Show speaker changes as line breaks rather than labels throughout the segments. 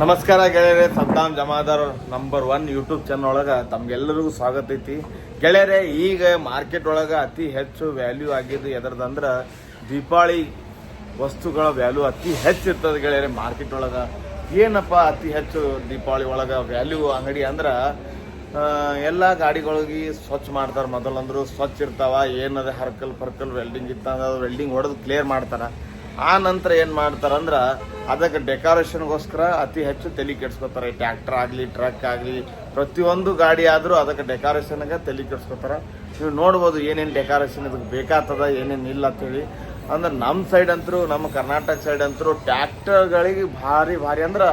ನಮಸ್ಕಾರ ಗೆಳೆಯರೇ Saddam Jamadar number one YouTube channel ಒಳಗೆ ತಮ್ಗೆಲ್ಲರಿಗೂ ಸ್ವಾಗತ ಐತಿ. ಗೆಳೆಯರೆ, ಈಗ ಮಾರ್ಕೆಟ್ ಒಳಗೆ ಅತಿ ಹೆಚ್ಚು ವ್ಯಾಲ್ಯೂ ಆಗಿದ್ದು ಎದ್ರದಂದ್ರೆ ದೀಪಾವಳಿ ವಸ್ತುಗಳ ವ್ಯಾಲ್ಯೂ ಅತಿ ಹೆಚ್ಚು ಇರ್ತದೆ ಗೆಳೆಯರೆ ಮಾರ್ಕೆಟ್ ಒಳಗೆ. ಏನಪ್ಪ ಅತಿ ಹೆಚ್ಚು ದೀಪಾವಳಿ ಒಳಗೆ ವ್ಯಾಲ್ಯೂ ಅಂಗಡಿ ಅಂದ್ರೆ ಎಲ್ಲ ಗಾಡಿಗಳಿಗೆ ಸ್ವಚ್ಛ ಮಾಡ್ತಾರೆ ಮೊದಲಂದ್ರು. ಸ್ವಚ್ಛ ಇರ್ತಾವ, ಏನದ ಹರ್ಕಲ್ ಪರ್ಕಲ್ ವೆಲ್ಡಿಂಗ್ ಇತ್ತ ವೆಲ್ಡಿಂಗ್ ಹೊಡೆದು ಕ್ಲಿಯರ್ ಮಾಡ್ತಾರೆ. ಆ ನಂತರ ಏನು ಮಾಡ್ತಾರಂದ್ರೆ ಅದಕ್ಕೆ ಡೆಕೋರೇಷನ್ಗೋಸ್ಕರ ಅತಿ ಹೆಚ್ಚು ತಲೆ ಕೆಡ್ಸ್ಕೊತಾರೆ. ಟ್ಯಾಕ್ಟರ್ ಆಗಲಿ, ಟ್ರಕ್ ಆಗಲಿ, ಪ್ರತಿಯೊಂದು ಗಾಡಿ ಆದರೂ ಅದಕ್ಕೆ ಡೆಕೋರೇಷನ್ಗೆ ತಲೆ ಕೆಡ್ಸ್ಕೊತಾರೆ. ನೀವು ನೋಡ್ಬೋದು ಏನೇನು ಡೆಕೋರೇಷನ್ ಇದಕ್ಕೆ ಬೇಕಾಗ್ತದ, ಏನೇನು ಇಲ್ಲ ಅಂತೇಳಿ ಅಂದ್ರೆ ನಮ್ಮ ಸೈಡ್ ಅಂತರೂ ನಮ್ಮ ಕರ್ನಾಟಕ ಸೈಡ್ ಅಂತರೂ ಟ್ಯಾಕ್ಟರ್ಗಳಿಗೆ ಭಾರಿ ಭಾರಿ ಅಂದ್ರೆ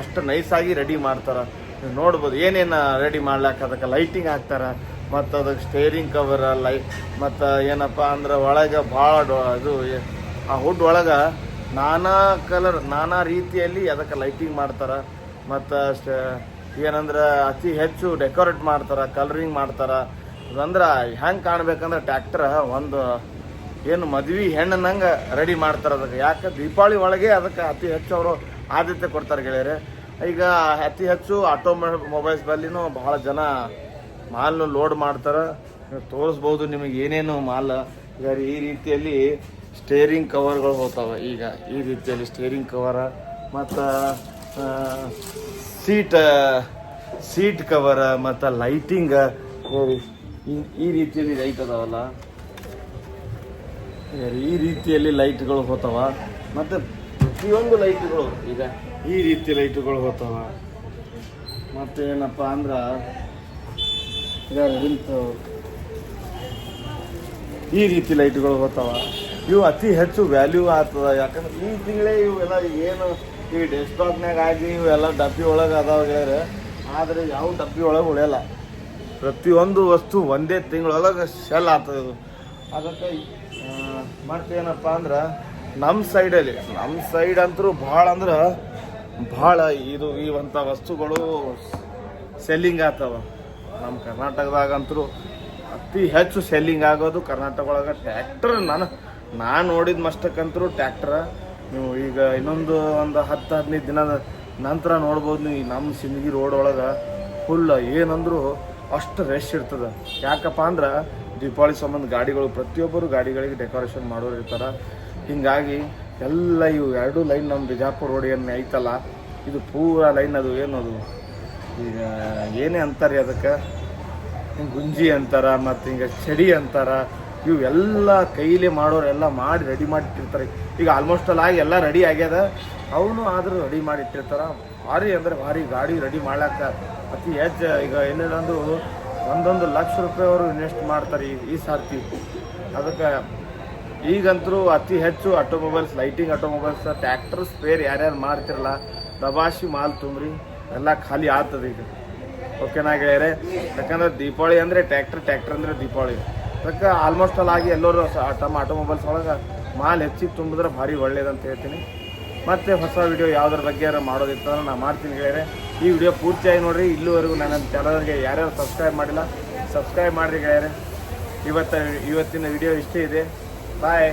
ಅಷ್ಟು ನೈಸಾಗಿ ರೆಡಿ ಮಾಡ್ತಾರೆ. ನೀವು ನೋಡ್ಬೋದು ಏನೇನು ರೆಡಿ ಮಾಡ್ಲಾಕ ಅದಕ್ಕೆ ಲೈಟಿಂಗ್ ಹಾಕ್ತಾರೆ, ಮತ್ತು ಅದಕ್ಕೆ ಸ್ಟೇರಿಂಗ್ ಕವರ್ ಲೈ ಮತ್ತು ಏನಪ್ಪ ಅಂದ್ರೆ ಒಳಗೆ ಭಾಳ ಇದು, ಆ ಹುಡ್ ಒಳಗೆ ನಾನಾ ಕಲರ್, ನಾನಾ ರೀತಿಯಲ್ಲಿ ಅದಕ್ಕೆ ಲೈಟಿಂಗ್ ಮಾಡ್ತಾರೆ. ಮತ್ತು ಏನಂದ್ರೆ ಅತಿ ಹೆಚ್ಚು ಡೆಕೋರೇಟ್ ಮಾಡ್ತಾರೆ ಕಲರಿಂಗ್ ಮಾಡ್ತಾರೆ. ಅಂದ್ರೆ ಹೆಂಗೆ ಕಾಣ್ಬೇಕಂದ್ರೆ ಟ್ಯಾಕ್ಟರ್ ಒಂದು ಏನು ಮದ್ವೆ ಹೆಣ್ಣನ್ನಂಗೆ ರೆಡಿ ಮಾಡ್ತಾರೆ ಅದಕ್ಕೆ. ಯಾಕೆ? ದೀಪಾವಳಿ ಒಳಗೆ ಅದಕ್ಕೆ ಅತಿ ಹೆಚ್ಚು ಅವರು ಆದ್ಯತೆ ಕೊಡ್ತಾರೆ ಗೆಳೆಯರೆ. ಈಗ ಅತಿ ಹೆಚ್ಚು ಆಟೋ ಮೊಬೈಲ್ಸ್ ಬಲ್ಲಿನೂ ಬಹಳ ಜನ ಮಾಲ್ನು ಲೋಡ್ ಮಾಡ್ತಾರೆ. ತೋರಿಸ್ಬೋದು ನಿಮಗೆ ಏನೇನು ಮಾಲ್. ಈ ರೀತಿಯಲ್ಲಿ ಸ್ಟೇರಿಂಗ್ ಕವರ್ಗಳು ಹೋಗ್ತಾವೆ. ಈಗ ಈ ರೀತಿಯಲ್ಲಿ ಸ್ಟೇರಿಂಗ್ ಕವರ ಮತ್ತು ಸೀಟ ಸೀಟ್ ಕವರ ಮತ್ತು ಲೈಟಿಂಗ್ ಈ ರೀತಿಯಲ್ಲಿ ಲೈಟ್ ಅದಾವಲ್ಲ. ಈ ರೀತಿಯಲ್ಲಿ ಲೈಟ್ಗಳು ಹೋಗ್ತಾವ. ಮತ್ತು ಪ್ರತಿಯೊಂದು ಲೈಟ್ಗಳು ಈಗ ಈ ರೀತಿ ಲೈಟ್ಗಳು ಹೋಗ್ತಾವ. ಮತ್ತು ಏನಪ್ಪ ಅಂದ್ರೆ ಈ ರೀತಿ ಲೈಟ್ಗಳು ಹೋಗ್ತಾವ. ಇವು ಅತಿ ಹೆಚ್ಚು ವ್ಯಾಲ್ಯೂ ಆಗ್ತದೆ. ಯಾಕಂದ್ರೆ ಈ ತಿಂಗಳೇ ಇವೆಲ್ಲ ಏನು ಈ ಡೆಸ್ಕ್ಟಾಪ್ನಾಗ ಆಗಿ ಇವೆಲ್ಲ ಡಬ್ಬಿ ಒಳಗೆ ಅದಾವ ಹೇಳ್ರೆ ಆದರೆ ಯಾವ ಡಬ್ಬಿ ಒಳಗೆ ಉಳಿಯಲ್ಲ. ಪ್ರತಿಯೊಂದು ವಸ್ತು ಒಂದೇ ತಿಂಗಳೊಳಗೆ ಸೆಲ್ ಆಗ್ತದೆ ಇದು ಅದಕ್ಕೆ ಮತ್ತೇನಪ್ಪ ಅಂದ್ರೆ ನಮ್ಮ ಸೈಡಲ್ಲಿ ನಮ್ಮ ಸೈಡ್ ಅಂತೂ ಭಾಳ ಅಂದ್ರೆ ಭಾಳ ಇದು ಇವಂಥ ವಸ್ತುಗಳು ಸೆಲ್ಲಿಂಗ್ ಆಗ್ತಾವ. ನಮ್ಮ ಕರ್ನಾಟಕದಾಗಂತರೂ ಅತಿ ಹೆಚ್ಚು ಸೆಲ್ಲಿಂಗ್ ಆಗೋದು ಕರ್ನಾಟಕ ಒಳಗೆ ಟ್ಯಾಕ್ಟರ್ ನಾನು. ನಾನು ನೋಡಿದ ಮಷ್ಟಕ್ಕಂತರೂ ಟ್ಯಾಕ್ಟ್ರ, ನೀವು ಈಗ ಇನ್ನೊಂದು ಒಂದು ಹತ್ತು, ಹದಿನೈದು ದಿನದ ನಂತರ ನೋಡ್ಬೋದು ನೀವು ನಮ್ಮ ಸಿಂದಗಿ ರೋಡ್ ಒಳಗೆ ಫುಲ್ ಏನಂದ್ರು ಅಷ್ಟು ರಶ್ ಇರ್ತದೆ. ಯಾಕಪ್ಪ ಅಂದ್ರೆ ದೀಪಾವಳಿ ಸಂಬಂಧ ಗಾಡಿಗಳು, ಪ್ರತಿಯೊಬ್ಬರು ಗಾಡಿಗಳಿಗೆ ಡೆಕೋರೇಷನ್ ಮಾಡೋರು ಇರ್ತಾರೆ. ಹೀಗಾಗಿ ಎಲ್ಲ ಇವು ಎರಡು ಲೈನ್ ನಮ್ಮ ಬಿಜಾಪುರ ರೋಡ್ ಏನು ಐತಲ್ಲ, ಇದು ಪೂರಾ ಲೈನ್ ಅದು, ಏನದು? ಈಗ ಏನೇ ಅಂತಾರೆ ಅದಕ್ಕೆ? ಹಿಂಗೆ ಗುಂಜಿ ಅಂತಾರ, ಮತ್ತು ಹಿಂಗೆ ಚಡಿ ಅಂತಾರ. ಇವೆಲ್ಲ ಕೈಲಿ ಮಾಡೋರೆಲ್ಲ ಮಾಡಿ ರೆಡಿ ಮಾಡಿಟ್ಟಿರ್ತಾರೆ. ಈಗ ಆಲ್ಮೋಸ್ಟ್ ಅಲ್ಲ ಆಗಿ ಎಲ್ಲ ರೆಡಿ ಆಗ್ಯದ. ಅವನು ಆದರೂ ರೆಡಿ ಮಾಡಿ ಇಟ್ಟಿರ್ತಾರ ಭಾರಿ ಅಂದ್ರೆ ಭಾರಿ ಗಾಡಿ ರೆಡಿ ಮಾಡ್ಲಾಕ ಅತಿ ಹೆಚ್ಚು, ಈಗ ಏನೇನಂದು ಒಂದೊಂದು ಲಕ್ಷ ರೂಪಾಯಿ ಅವರು ಇನ್ವೆಸ್ಟ್ ಮಾಡ್ತಾರೆ ಈ ಈ ಸಾರ್ತಿ. ಅದಕ್ಕೆ ಈಗಂತರೂ ಅತಿ ಹೆಚ್ಚು automobiles lighting automobiles tractor spare ಯಾರ್ಯಾರು ಮಾಡ್ತಿರಲ್ಲ ದಬಾಶಿ ಮಾಲ್ ತುಂಬ್ರಿ, ಎಲ್ಲ ಖಾಲಿ ಆಗ್ತದೆ ಈಗ. ಓಕೆನಾಗ್ಯಾರೆ ಯಾಕಂದ್ರೆ ದೀಪಾವಳಿ ಅಂದರೆ ಟ್ಯಾಕ್ಟರ್ ಟ್ಯಾಕ್ಟರ್ ಅಂದರೆ ದೀಪಾವಳಿ. ಅದಕ್ಕೆ ಆಲ್ಮೋಸ್ಟ್ ಅಲ್ಲಿ ಆಗಿ ಎಲ್ಲರೂ ತಮ್ಮ ಆಟೋಮೊಬೈಲ್ಸ್ ಒಳಗೆ ಮಾಲ್ ಹೆಚ್ಚಿಗೆ ತುಂಬಿದ್ರೆ ಭಾರಿ ಒಳ್ಳೇದಂತ ಹೇಳ್ತೀನಿ. ಮತ್ತೆ ಹೊಸ ವಿಡಿಯೋ ಯಾವುದ್ರ ಬಗ್ಗೆ ಮಾಡೋದಿತ್ತಂದ್ರೆ ಮಾಡೋದಿತ್ತು ನಾನು ಮಾಡ್ತೀನಿ ಗೆಳೆಯರೆ. ಈ ವಿಡಿಯೋ ಪೂರ್ತಿಯಾಗಿ ನೋಡಿರಿ. ಇಲ್ಲಿವರೆಗೂ ನನ್ನ ಚಾನಲ್ಗೆ ಯಾರ್ಯಾರು ಸಬ್ಸ್ಕ್ರೈಬ್ ಮಾಡಿಲ್ಲ ಸಬ್ಸ್ಕ್ರೈಬ್ ಮಾಡಿರಿ ಗೆಳೆಯರೆ. ಇವತ್ತ, ಇವತ್ತಿನ ವಿಡಿಯೋ ಇಷ್ಟೇ ಇದೆ. ಬಾಯ್